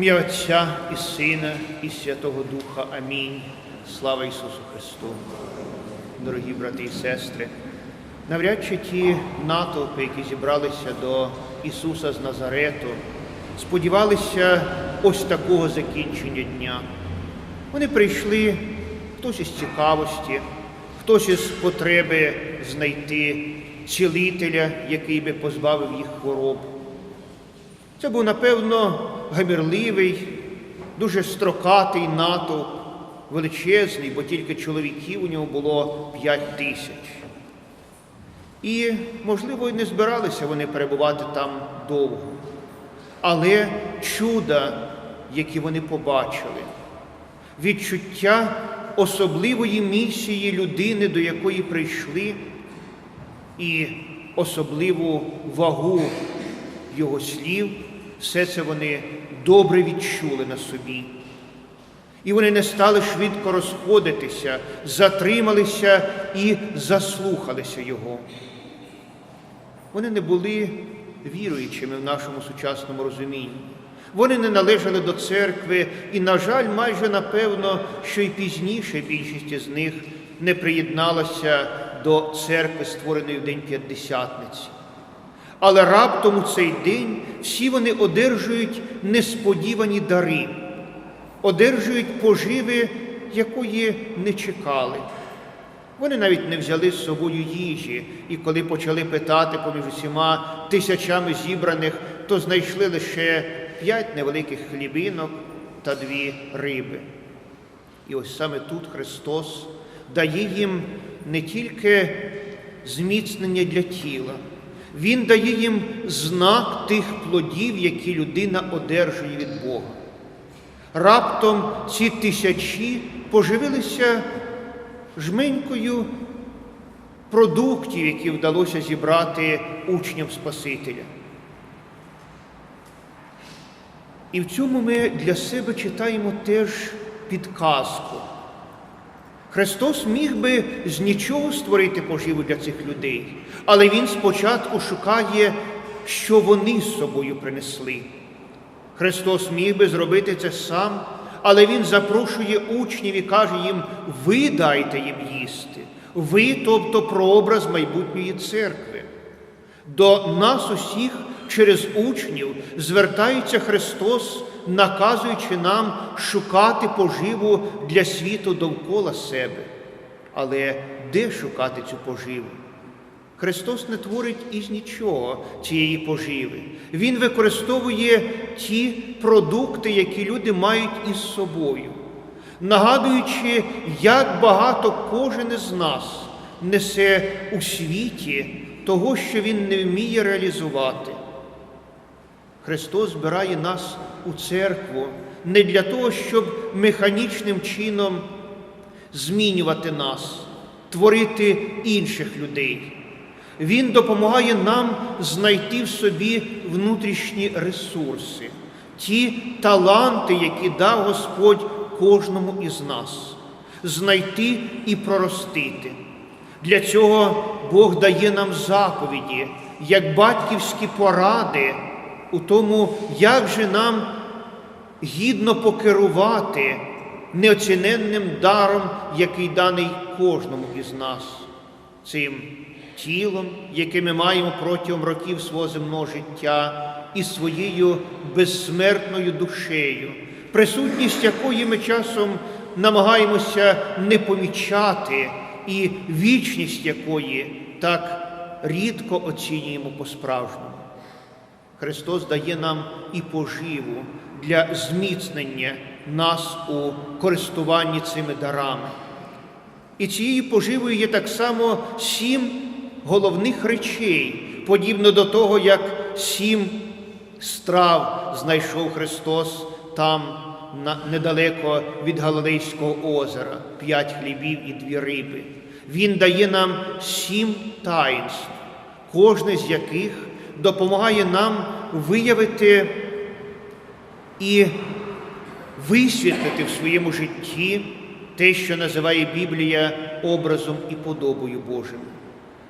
ім'я Отця і Сина, і Святого Духа. Амінь. Слава Ісусу Христу. Дорогі брати і сестри, навряд чи ті натовпи, які зібралися до Ісуса з Назарету, сподівалися ось такого закінчення дня. Вони прийшли хтось із цікавості, хтось із потреби знайти цілителя, який би позбавив їх хвороб. Це був, напевно, гамірливий, дуже строкатий натовп, величезний, бо тільки чоловіків у нього було п'ять тисяч. І, можливо, не збиралися вони перебувати там довго. Але чуда, які вони побачили, відчуття особливої місії людини, до якої прийшли, і особливу вагу його слів, все це вони добре відчули на собі. І вони не стали швидко розходитися, затрималися і заслухалися Його. Вони не були віруючими в нашому сучасному розумінні. Вони не належали до церкви, і, на жаль, майже напевно, що й пізніше більшість із них не приєдналася до церкви, створеної в День П'ятдесятниці. Але раптом у цей день всі вони одержують несподівані дари, одержують поживи, якої не чекали. Вони навіть не взяли з собою їжі, і коли почали питати поміж усіма тисячами зібраних, то знайшли лише п'ять невеликих хлібинок та дві риби. І ось саме тут Христос дає їм не тільки зміцнення для тіла, Він дає їм знак тих плодів, які людина одержує від Бога. Раптом ці тисячі поживилися жменькою продуктів, які вдалося зібрати учням Спасителя. І в цьому ми для себе читаємо теж підказку. Христос міг би з нічого створити поживу для цих людей, але Він спочатку шукає, що вони з собою принесли. Христос міг би зробити це сам, але Він запрошує учнів і каже їм: ви дайте їм їсти, ви, тобто прообраз майбутньої церкви. До нас усіх через учнів звертається Христос, наказуючи нам шукати поживу для світу довкола себе. Але де шукати цю поживу? Христос не творить із нічого цієї поживи. Він використовує ті продукти, які люди мають із собою, нагадуючи, як багато кожен із нас несе у світі того, що Він не вміє реалізувати. Христос збирає нас у церкву не для того, щоб механічним чином змінювати нас, творити інших людей. Він допомагає нам знайти в собі внутрішні ресурси, ті таланти, які дав Господь кожному із нас, знайти і проростити. Для цього Бог дає нам заповіді, як батьківські поради у тому, як же нам гідно покерувати неоціненним даром, який даний кожному із нас, цим тілом, яке ми маємо протягом років свого земного життя, і своєю безсмертною душею, присутність якої ми часом намагаємося не помічати, і вічність якої так рідко оцінюємо по-справжньому. Христос дає нам і поживу для зміцнення нас у користуванні цими дарами. І цією поживою є так само сім головних речей, подібно до того, як сім страв знайшов Христос там недалеко від Галилейського озера, п'ять хлібів і дві риби. Він дає нам сім таїнств, кожне з яких допомагає нам виявити і висвітлити в своєму житті те, що називає Біблія образом і подобою Божим.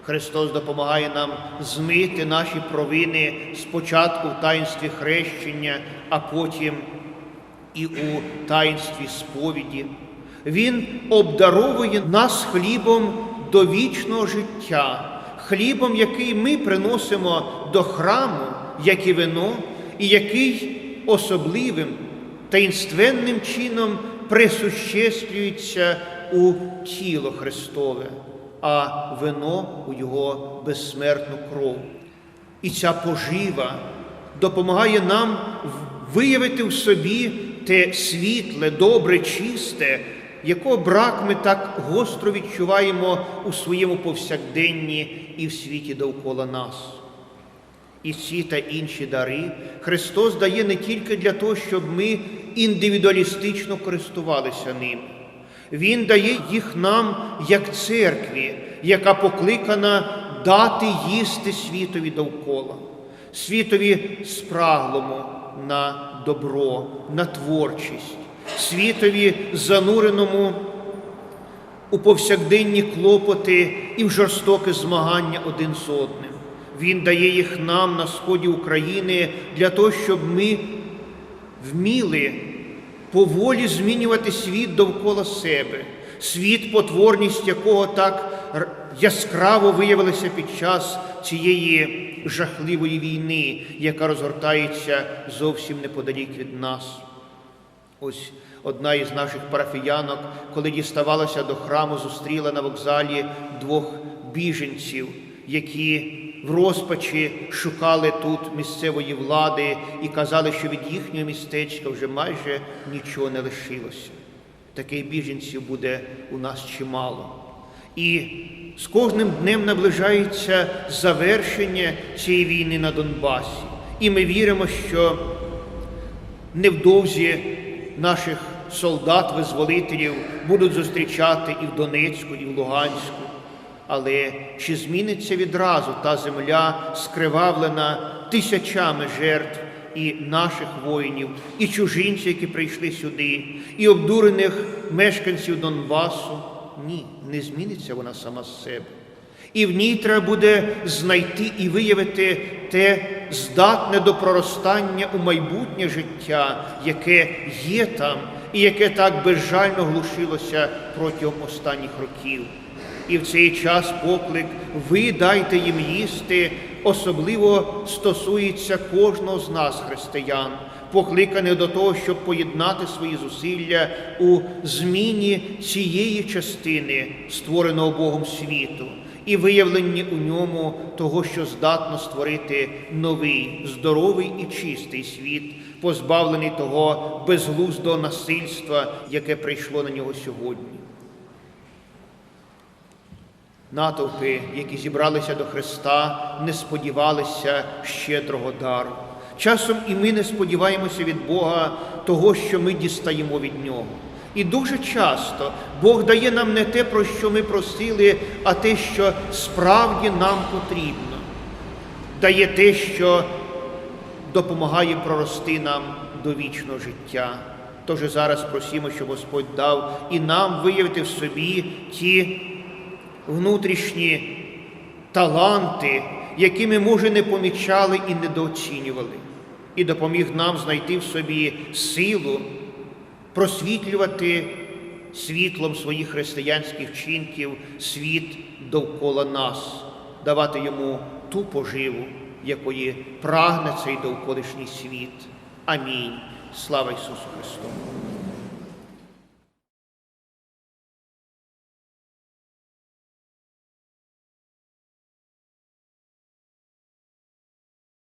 Христос допомагає нам змити наші провини спочатку в таїнстві хрещення, а потім і у таїнстві сповіді. Він обдаровує нас хлібом до вічного життя, хлібом, який ми приносимо до храму, як і вино, і який особливим таїнственним чином присуществується у тіло Христове, а вино у Його безсмертну кров. І ця пожива допомагає нам виявити в собі те світле, добре, чисте, якого брак ми так гостро відчуваємо у своєму повсякденні і в світі довкола нас. І ці та інші дари Христос дає не тільки для того, щоб ми індивідуалістично користувалися ними. Він дає їх нам як церкві, яка покликана дати їсти світові довкола, світові спраглому на добро, на творчість, світові зануреному у повсякденні клопоти і в жорстоке змагання один з одним. Він дає їх нам на сході України для того, щоб ми вміли поволі змінювати світ довкола себе, світ, потворність якого так яскраво виявилася під час цієї жахливої війни, яка розгортається зовсім неподалік від нас. Ось одна із наших парафіянок, коли діставалася до храму, зустріла на вокзалі двох біженців, які в розпачі шукали тут місцевої влади і казали, що від їхнього містечка вже майже нічого не лишилося. Таких біженців буде у нас чимало. І з кожним днем наближається завершення цієї війни на Донбасі. І ми віримо, що невдовзі наших солдат-визволителів будуть зустрічати і в Донецьку, і в Луганську. Але чи зміниться відразу та земля, скривавлена тисячами жертв і наших воїнів, і чужинців, які прийшли сюди, і обдурених мешканців Донбасу? Ні, не зміниться вона сама з себе. І в ній треба буде знайти і виявити те здатне до проростання у майбутнє життя, яке є там і яке так безжально глушилося протягом останніх років. І в цей час поклик ви дайте їм їсти, особливо стосується кожного з нас, християн, покликаних до того, щоб поєднати свої зусилля у зміні цієї частини, створеного Богом світу, і виявленні у ньому того, що здатно створити новий, здоровий і чистий світ, позбавлений того безглуздого насильства, яке прийшло на нього сьогодні. Натовпи, які зібралися до Христа, не сподівалися щедрого дару. Часом і ми не сподіваємося від Бога того, що ми дістаємо від Нього. І дуже часто Бог дає нам не те, про що ми просили, а те, що справді нам потрібно. Дає те, що допомагає прорости нам до вічного життя. Тож зараз просимо, щоб Господь дав і нам виявити в собі ті внутрішні таланти, які ми, може, не помічали і недооцінювали, і допоміг нам знайти в собі силу просвітлювати світлом своїх християнських вчинків світ довкола нас, давати йому ту поживу, якої прагне цей довколишній світ. Амінь. Слава Ісусу Христу!